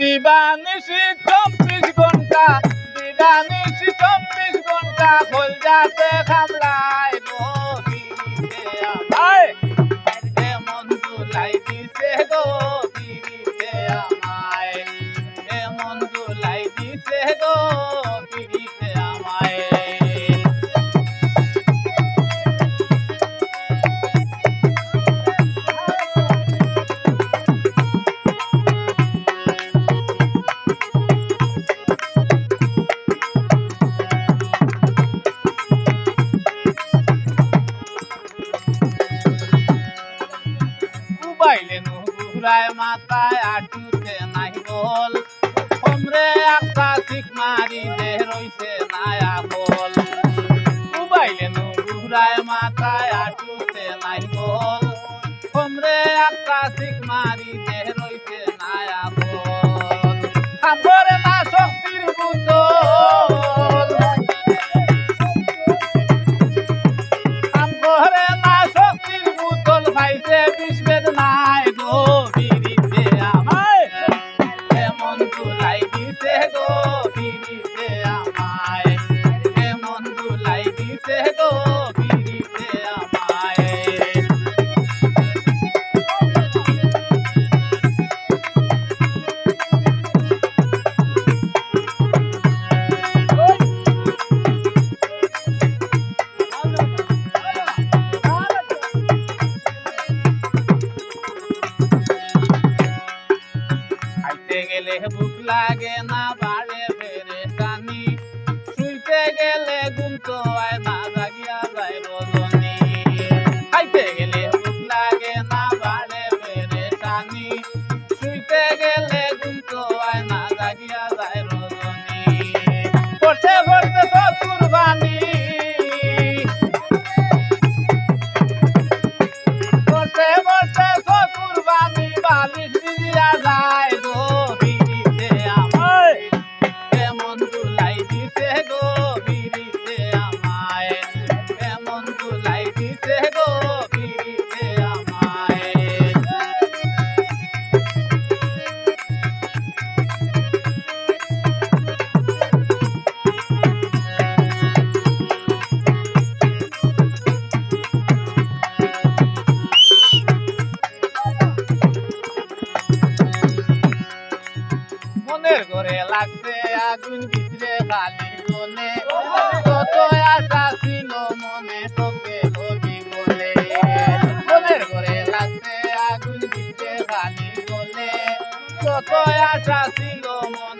দিবানিশি চব্বিশ ঘণ্টা, দিবানিশি চব্বিশ ঘণ্টা খোল যাতে খামলায় নদীতে আমায়। এমন দুলাই দিছে গো পিড়িতে আমায় এমন দুলাই দিছে গো উবাইলে নুরায় মাথায় আটুতে নাই বল hombre গো। গেলে ভুক লাগে না বাড়ে ফেরে টানি শুইতে গেলে ঘুম মনের লাগছে আগুন ভিতরে খালি মনে কত আশা ছিল মনে সঙ্গে হবি বলে। মনের ঘরে লাগছে আগুন ভিতরে খালি মনে কত আশা ছিল মনে